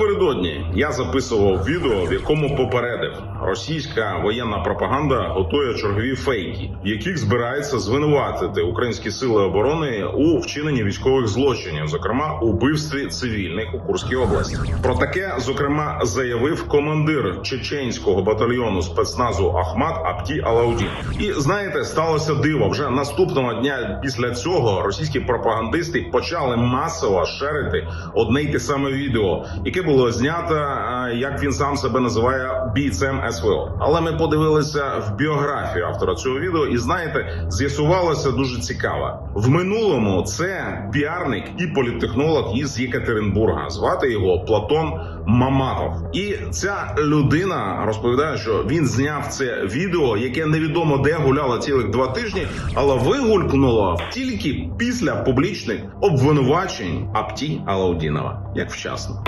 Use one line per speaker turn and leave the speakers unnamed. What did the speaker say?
Напередодні я записував відео, в якому попередив, російська воєнна пропаганда готує чергові фейки, в яких збирається звинуватити українські сили оборони у вчиненні військових злочинів, зокрема у вбивстві цивільних у Курській області. Про таке зокрема заявив командир чеченського батальйону спецназу Ахмат Апті Алаудін. І знаєте, сталося диво. Вже наступного дня після цього російські пропагандисти почали масово шерити одне й те саме відео, яке було знято, е, як він сам себе називає бійцем СВО. Але ми подивилися в біографію автора цього відео, і знаєте, з'ясувалося дуже цікаво. В минулому це піарник і політтехнолог із Єкатеринбурга. Звати його Платон Маматов. І ця людина розповідає, що він зняв це відео, яке невідомо де гуляло цілих два тижні, але вигулькнуло тільки після публічних обвинувачень Апті Алаудінова, як вчасно.